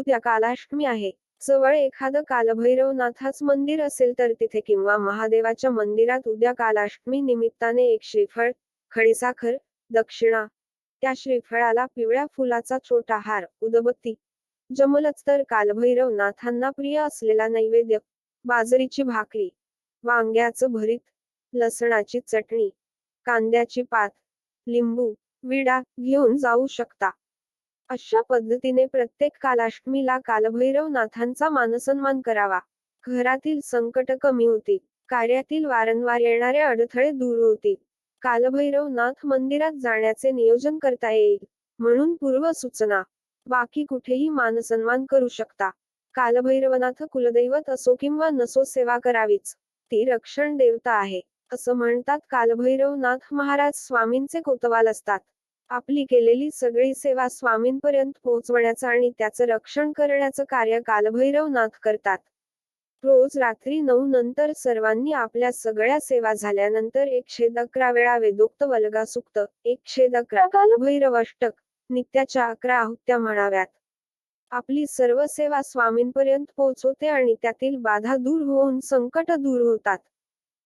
उद्या कालाष्टमी आहे. जवळ एखादं कालभैरवनाथाच मंदिर असेल तर तिथे किंवा महादेवाच्या मंदिरात उद्या कालाष्टमी निमित्ताने एक श्रीफळ खडीसाखर दक्षिणा त्या श्रीफळाला पिवळ्या फुलाचा छोटा हार उदबत्ती जमलच तर कालभैरवनाथांना प्रिय असलेला नैवेद्य बाजरीची भाकरी वांग्याचं भरीत लसणाची चटणी कांद्याची पात लिंबू विडा घेऊन जाऊ शकता. अशा पद्धतीने प्रत्येक कालाष्टमीला कालभैरवनाथांचा मानसन्मान करावा. घरातील संकट कमी होतील कार्यातील वारंवार येणारे अडथळे दूर होतील. कालभैरवनाथ मंदिरात जाण्याचे नियोजन करता येईल म्हणून पूर्व सूचना बाकी कुठेही मानसन्मान करू शकता. कालभैरवनाथ कुलदैवत असो किंवा नसो सेवा करावीच. ती रक्षण देवता आहे असं म्हणतात कालभैरवनाथ महाराज स्वामींचे कोतवाल असतात. आपली केलेली सगळी सेवा स्वामींपर्यंत पोहोचवण्याचं आणि त्याचं रक्षण करण्याचं कार्य कालभैरवनाथ करतात. रोज रात्री नऊ नंतर सर्वांनी आपल्या सगळ्या सेवा झाल्यानंतर एकशे अकरा वेळा वेदोक्त वल्गा सुक्त एकशे अकरा कालभैरव अष्टक नित्याच्या अकरा आहुत्या म्हणाव्यात. आपली सर्व सेवा स्वामींपर्यंत पोहोचवते आणि त्यातील बाधा दूर होऊन संकट दूर होतात.